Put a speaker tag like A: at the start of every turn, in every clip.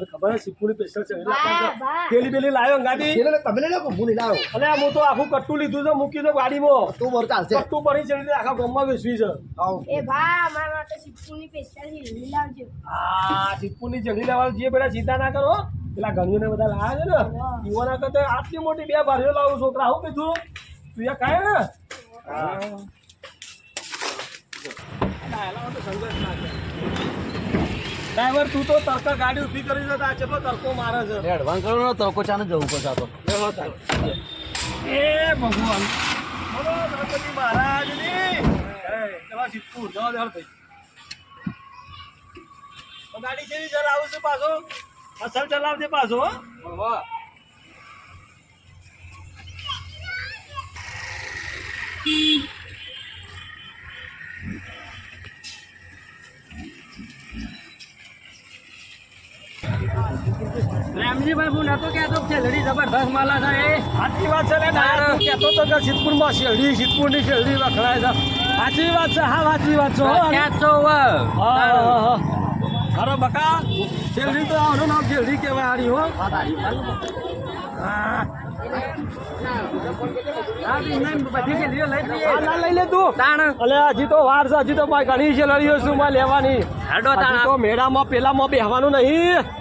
A: તને ખબર છે સિપુની સ્પેશિયલ છે. પેલી પેલી લાવ્યો ગાડી.
B: એટલે તમે લઈ લો હું નહીં લાવ્યો
A: અને હું તો આખું કટ્ટું લીધું છે મૂકી દો ગાડીમાં.
B: તું બોલ ચાલશે
A: કટ્ટું પડી છે આખા ગામમાં વેચવી છે.
C: એ ભા અમારા માટે સિદ્ધપુરની સ્પેશિયલ હિલવી લાવજો.
A: આ સિદ્ધપુરની જડી લેવા જે પેલા ચિંતા ના કરો. પેલા ગણીઓને બધા લાવ્યા છે ને. યુવાના કરતા આટલી મોટી બે ભારીઓ લાવું છોકરા આવું કીધું? તું એ કાંઈ ને. ડ્રાઈવર તું તો તરકા ગાડી ઊભી કરી છે આ ચેટલો તરકો મારે છે?
B: એડવાન્સ કરો ને તડકો ચાને જવું પડશે તો.
A: એ ભગવાન. બોલો ગણપતિ મહારાજની. ચલો સિદ્ધપુર જવા દે હાલ ભાઈ. તો ગાડી કેવી ચલાવું છું પાછો. અસલ ચલાવજે પાછો હો.
D: રામજીભાઈ હું નતો કહેતો કે જબરદસ્ત માલા છે. એ
A: સાચી વાત છે ને ડાયરેક્ટ તું કહેતો તો કે સિદ્ધપુરમાં શેરડી સિદ્ધપુરની શેરડી વખણાય છે. સાચી વાત છે હા સાચી વાત છે.
D: ક્યાં છો.
A: ખરો બકા શેરડી તો આનું નામ શેલડી કહેવાય આની હો. હજી તો વાર છે હજી તો ઘણી છે લડીઓ શું લેવાની. મેળામાં પેલામાં બેહવાનું નહીં.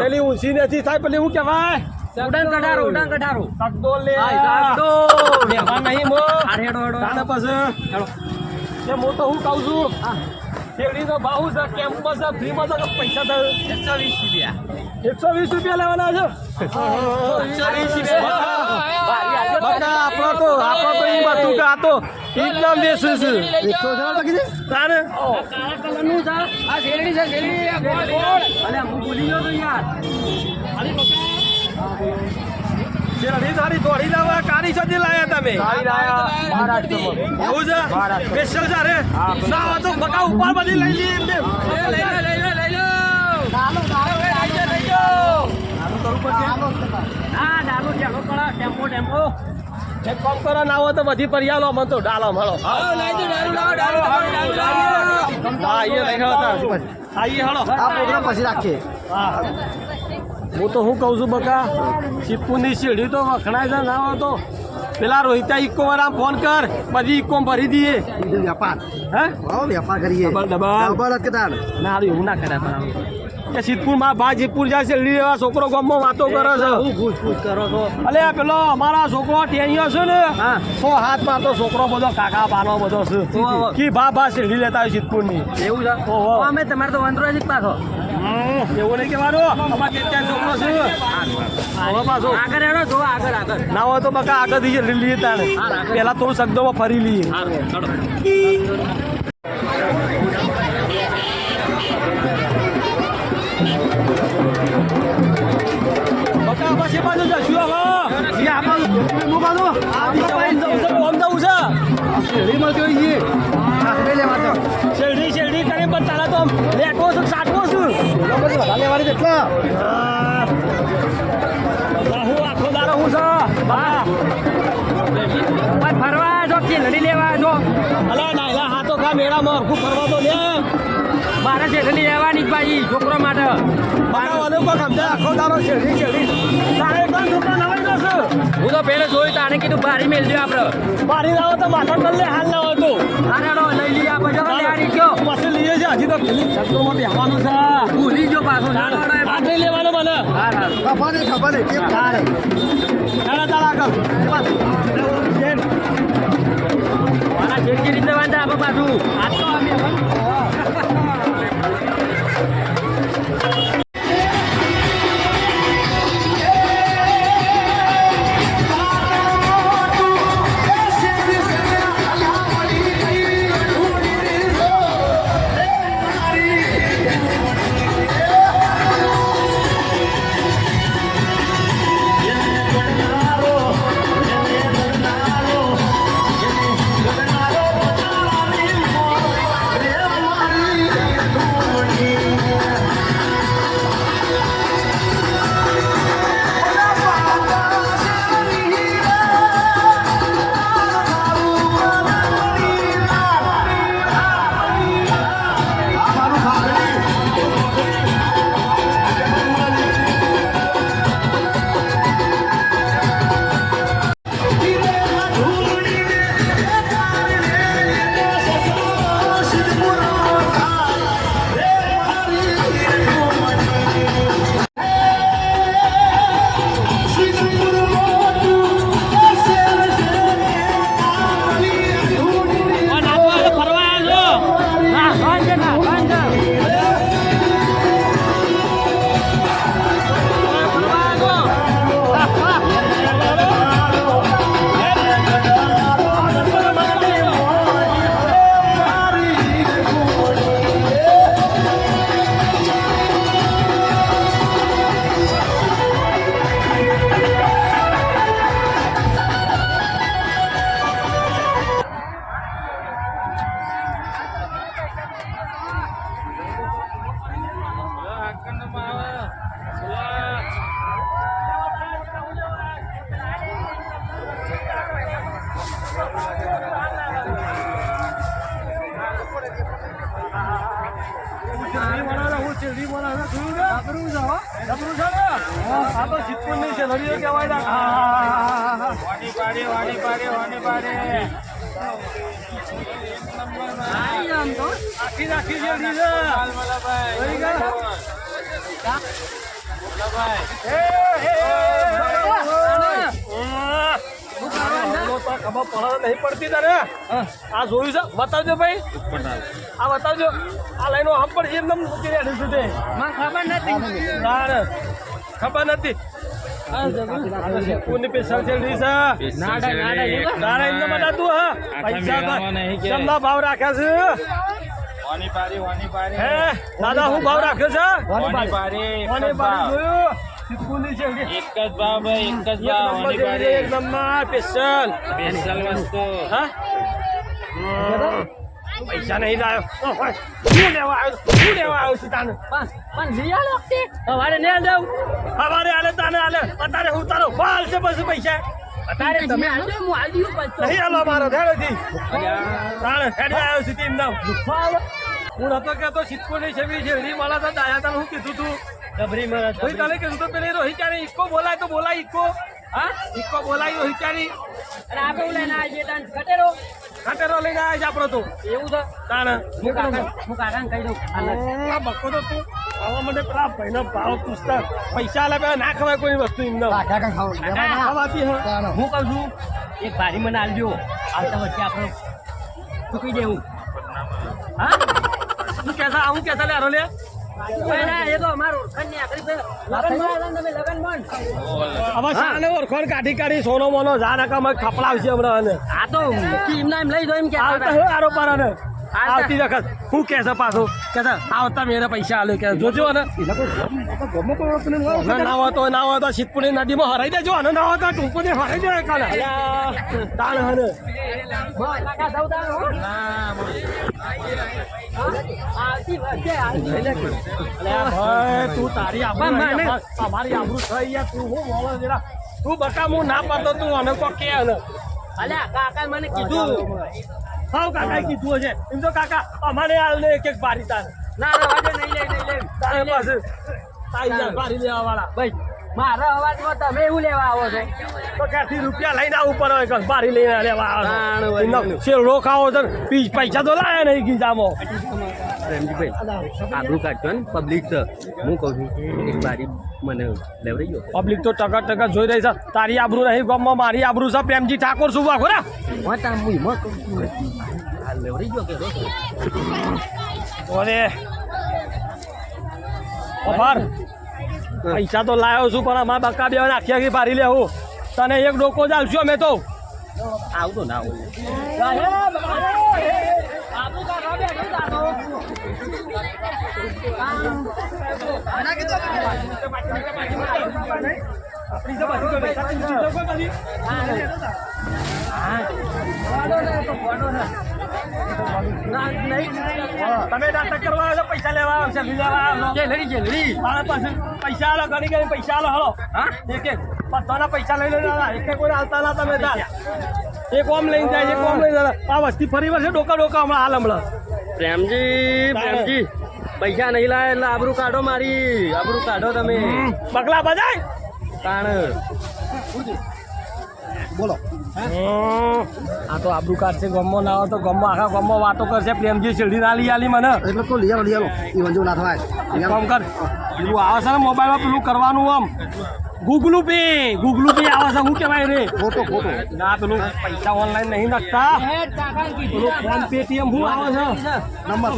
A: પેલી ઊંચી નથી થાય પેલી કહેવાય?
D: ઉડાન કઢારો, ઉડાન કઢારો.
A: તકડો લે.
D: હા, સાચો.
A: નહીં મો.
D: હા, હેડો, હેડો.
A: તાને પછી
D: હેડો.
A: એ હું તો હું કહું છું? શેરડી તો ભાવ છે કેમ્પસ છે ફ્રીમાં તો પૈસા તો
D: એકસો વીસ રૂપિયા.
A: એકસો વીસ રૂપિયા લેવાના છે? બકા આપણો તો આપણો તો ઈ બધું કે આ તો એકદમ દેશી છે
B: એકસો હજાર બાકી છે
A: તારે
D: કાળા કલરનું છે. આ શેરડી છે, શેરડી. આ ગોળ, ગોળ. અલે, હું ભૂલી ગયો તો યાર.
A: શેરડી તારી દોડી લાવવા કારી સુધી લાયા તમે એવું છે સ્પેશિયલ છે અરે ના તો બકા ઉપર બધી લઈ લઈએ એમને
D: એ, લઈ લો, લઈ લો, લઈ લો. હા, ડાલો, ડાલો, કળા, ટેમ્પો, ટેમ્પો.
A: એક કામ કરો ના હોય તો બધી પરિયાલો મને તો ડાલો મળો.
D: હા.
A: હા હા
B: આ પ્રોગ્રામ પછી રાખીએ.
A: હું. તો શું કહું છું બકા સિપ્પુની સીડી તો વખણાય છે ના હોય તો. પેલા રોહિતા ઇકો વાળા ફોન કર બધી ઇકો ભરી દઈએ.
B: વેપાર.
A: હે?
B: વેપાર કરીએ.
A: Double, double. ના એવું ના કરે પણ કે સિદ્ધપુરમાં ભા જીતપુર જાય શેરડી લેવા છોકરો ગામમાં વાતો કરે છે.
B: હું પૂછ કરો છો.
A: અલે પેલો અમારા છોકરો ટેણીયો છે ને. સો હાથમાં તો છોકરો બધો કાકા પાનો બધો છે. કી ભા ભા સીડી લેતા હોય સિદ્ધપુરની.
D: એવું છે?
A: ઓહો.
D: અમે તમારે તો વાંદરો જ પાછો.
A: એવું નહીં કહેવાનું. અમારે કે ત્યાં છોકરો છે. હવે પાછો.
D: આગળ જો આગળ આગળ.
A: ના હોય તો બકા તાણે પેલા થોડું શબ્દોમાં ફરી લઈએ. શેરડી શેરડી કરીને પણ તારા તો લેટવો છું સાટવો છું
B: લેવાની છે એટલા
A: હું આખો દાડો હું છો
D: ભાઈ ફરવા જો ખીલડી લેવા જો
A: અલા નાયલા હાથો ખા મેળામાં હરખું ફરવા તો લે
D: મારે શેરડી લેવાની જ ભાઈ છોકરો માટે.
A: બનાવવાનું કોઈ સમજાય આખો દાડો શેરડી શેરડી.
D: હું તો પેલે જોયું તાણે કીધું બારી મેલ દો આપણે
A: બારી લાવો તો માથા પર લે હાલ લાવો તો.
D: હારેડો લઈ લઈએ આ બજાર લેવાની કયો
A: પછી લઈએ છે હજી તો પેલી માં બેહવાનું છે.
D: ભૂલી જો પાછો.
A: હાથ લેવાનો મને.
D: હા હા.
B: ખબર નહીં ખબર નહીં. કેમ તારે
A: તારા તારા આગળ.
D: મારા જેટલી રીતે વાંધા આપણે પાછું. આ તો અમે
A: નહીં પડતી તારે આ જોયું બતાવજો ભાઈ આ બતાવજો આ લાઈનો આમ પણ એકદમ મૂકી રહ્યા છે
D: ખબર નથી.
A: હા. પૈસા ભાવ રાખ્યા છે. હે દાદા હું ભાવ રાખ્યો છે? જોયું સિક્કુની
D: એક જ ભાવ. ભાઈ એક જ ભાવ
A: નંબર
D: વાની
A: એક નંબર પેશલ.
D: સ્પેશિયલ વસ્તુ.
A: હા. પૈસા નહીં લાયો. ઓહો, શું લેવા આવ્યો શું લેવા આવ્યો છે તાને?
D: પણ લઈ આલો સવારે ને
A: આલે તાને આલે. અત્યારે હું તારો બાલ છે પછી પૈસા.
D: અત્યારે તમે હું આલી પછી.
A: નહીં આલો મારો ધેડેથી તાણે હેડે આવ્યો છે ટીમ નામ. હું નતો કહેતો સિક્કો નહીં છબી છે. એની માલા તો દાયા તને હું કીધું તું?
D: જબરી મરદ
A: ભાઈ તને કીધું તો પેલી રોહિત ક્યારે ઇક્કો બોલાય તો બોલાય ઇક્કો
D: હા?
A: ઇક્કો બોલાય રોહિત ક્યારે
D: અને આપણે લઈને આવીએ તાન. કટેરો
A: ખટેરો લઈને આવે છે આપણો તો.
D: એવું તો
A: તાણે.
D: હું કાકા હું કાકાને કહી દઉં
A: આ બકો તો તું. આવા માટે પેલા ભાઈનો ભાવ પૂછતા. પૈસા પેલા ના ખવાય કોઈ વસ્તુ એમને ખવાતી હું.
D: કહું છું એક ભારી મને આલજો. આવતા વચ્ચે આપણે ચૂકી દેવું હા?
A: શું કેસા આવું કેસા લે હારો લે. કાઢી કાઢી સોનો મોનો જા નાકા ખપડાવશે હમણાં
D: આ તો એમના એમ લઈ દો એમ
A: કે આરોપ આવતી વખત હું કે છે પાછો કે આવતા મેરે પૈસા આલે કે જોજો ને ના ના હોય તો ના હોય તો સિદ્ધપુરની નદીમાં હરાઈ દેજો અને ના હોય તો ટૂંકો હરાઈ દે કાલે. તાણ હને
D: હા, કાકા સૌદાનો, હો. આવતી વખતે આવી.
A: ભાઈ તું તારી આબરૂ અમાર- અમારી આબરૂ થઈ યાર તું હું બોલો જરા તું બકા હું ના પાડતો તું અને કોક કે
D: અલ્યા, કાકા મને કીધું.
A: હાવ કાકા કીધું હશે? એમ તો કાકા અમારે હાલ ને એક એક બારી તારે.
D: ના ના વાગે નહીં લે નહીં લે.
A: તારે પાસે તારી જાય બારી લેવા વાળા
D: ભાઈ મારા અવાજમાં તમે એવું લેવા આવો છો?
A: તો ક્યાંથી રૂપિયા લઈને આવું પડે? હોય બારી લઈને લેવા આવો શેરડો ખાવો તો પૈસા તો લાયા નહીં ગીજામાં.
E: પ્રેમજીભાઈ આબરૂ કાઢતો ને પબ્લિક છે. હું કહું છું એક બારી મને લેવડાઈ ગયો
A: પબ્લિક તો ટકા ટકા જોઈ રહી છે. તારી આબરૂ રહી ગામમાં મારી આબરૂ છે. પ્રેમજી ઠાકોર શું વાખો ને
E: હું તાર હું આ લેવડાઈ ગયો કે
A: ઓરે. ઓફર પૈસા તો લાવ્યો છું પણ અમારા બક્કા બે આખી આખી પારી લેવું તને એક ડોકો જ આવશું અમે તો.
E: આવતો ના હોય
A: આપણી તો બધી તો વેચાતી નથી તો કોઈ બધી. તમે નાટક કરવા આવ્યો પૈસા લેવા આવશે લેવા આવ્યો છો.
D: જેલરી જેલરી
A: મારા પાસે પૈસા આલો ઘણી ઘણી પૈસા આલો હલો.
D: હા?
A: એક એક. બધાના પૈસા લઈ લઈને એક કોઈ આવતા ના તમે તાર એક ઓમ લઈને જાય એક ઓમ લઈને આ વસ્તી ફરી વળશે ડોકા ડોકા હમણાં હાલ હમણાં.
E: પ્રેમજી પ્રેમજી. પૈસા નહીં લાય એટલે આબરૂ કાઢો મારી. આબરૂ કાઢો તમે.
A: પગલા બજાય?
E: તાણ.
B: બોલો.
A: આ તો આબરૂ કાઢશે ગમો ના હોય તો ગમો. આખા ગમો વાતો કરશે. પ્રેમજી શેરડી ના લઈ આલી મને.
B: એટલે તો લઈ આવો લઈ આવો. એ વંજો ના થાય.
A: કામ કર. પેલું આવે છે ને મોબાઈલમાં પેલું કરવાનું આમ. ગૂગલું પે ગુગલુ પે આવે છે શું કહેવાય રે.
B: ફોટો ફોટો
A: ના પેલું પૈસા ઓનલાઈન નહીં નાખતા. પેલું ફોન પેટીએમ શું આવે છે?
B: નંબર.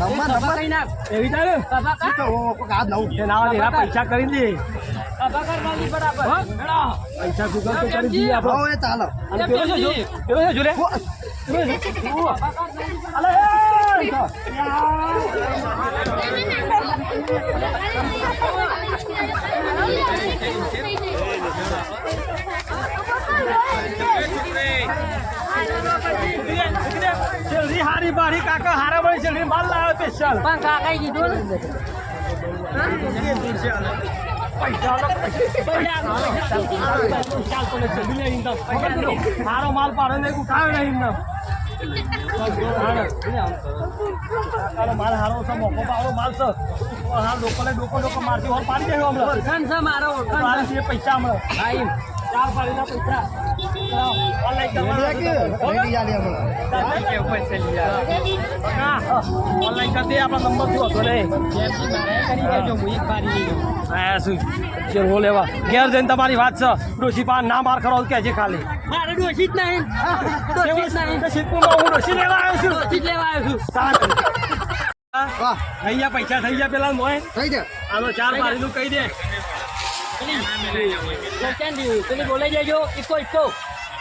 B: Number number.
D: કઈ નાખ.
A: એવી તારે ને પૈસા કરી દે. પૈસા ગૂગલ પે કરી દઈએ આપણે.
B: ચાલો
A: અને પેલો છે જો પેલો છે જો અલે શેરડી હારી બારી કાકા હારા બળી શેરડી માલ લાવ્યો સ્પેશિયલ
D: પણ કાકાએ કીધું ને.
A: મારો માલ પાડે ને ઉઠાવે નહીં માલ હારો છે મોકો પાવડો માલ છે હા લોકોને ડોકો ડોકો મારતી હોર પાડી દેજો હમણાં
D: મારો
A: પૈસા હમણાં
D: હા
A: ચાર ઓનલાઈન કરી દે આપણા નંબરથી નહીં
D: કરી દેજો હું
A: લેવા. ઘેર જઈને તમારી વાત છે. ડોશી પા ના માર કરો કે જે ખાલી.
D: મારે ડોસી જ નહીં. ડોસી જ નહીં.
A: હું ડોશી લેવા આવ્યો છું.
D: ડોસી જ લેવા આવ્યો છું.
B: વાહ.
A: થઈ ગયા પૈસા થઈ ગયા પેલા મોય.
B: થઈ જાય
A: આનો ચાર પાડીનું કહી દે.
D: બોલાઈ દેજો ઇકો ઇકો.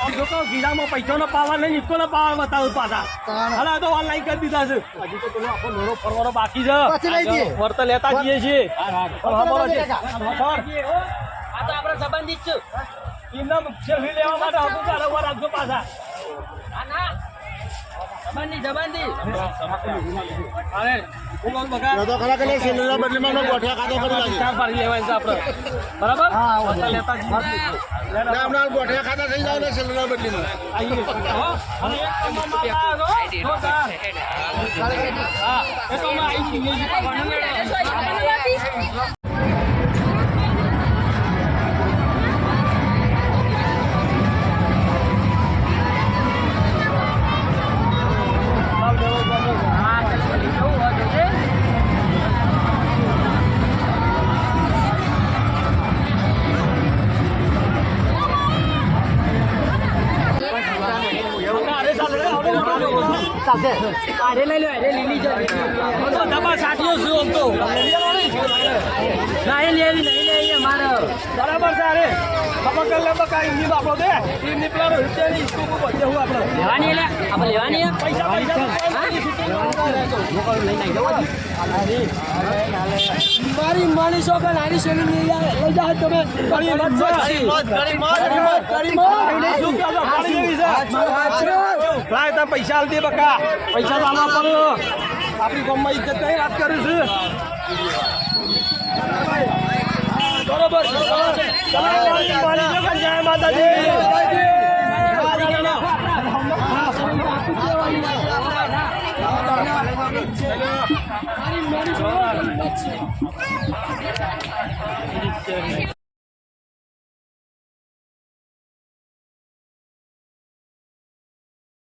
A: જો કહું ગીરામાં પાવર નહીં ઇકોનો પાવર બતાવું પાછા. હાલ આ તો ઓનલાઈન કરી દીધા છે. હજી તો પેલો આખો લોરો ફરવાનો બાકી છે.
B: પછી લઈ દઈએ.
A: વર્ત લેતા જઈએ છીએ. છે.
D: આપણે સંબંધિત છું.
A: એમના સેલ્ફી લેવા માટે હતું કે અલગ રાખજો પાછા.
D: ના સંબંધી સંબંધી
A: અરે હું કહું બકા
B: તો ખરા કે સિલિન્ડર બદલીમાં નો ગોઠિયા ખાતો કરી લાગે.
A: ચાર પાડી લેવાની છે આપણે? બરાબર?
B: હા,
A: વર્ત લેતા જઈએ
B: હમણાં ગોઠિયા ખાતા થઈ જાય ને સિલિન્ડર બદલીમાં.
A: આઈએ. હો? અને એક એમાં માલ આવ્યો, હો? હા, એ તો આઈ છીએ, એ
D: ના નહીં લે મારો
A: બરાબર છે અરે ખબર લે બકા ઈની બાપડો દે ઈની પેલા રોહિતની સ્કૂપ બધે હું આપણે
D: લેવાની લે આપણે લેવાની
A: પૈસા પૈસા
D: મારી માની કે નાની શેરી લઈ જાઓ તમે
A: ગરીબ મત લાય તાર પૈસા આલ દે બકા પૈસા તો આલવા પડે આપણી ગામમાં ઇજ્જત નહીં વાત કરું છું બરોબર છે. ચલો, મારી મારી જય માતાજી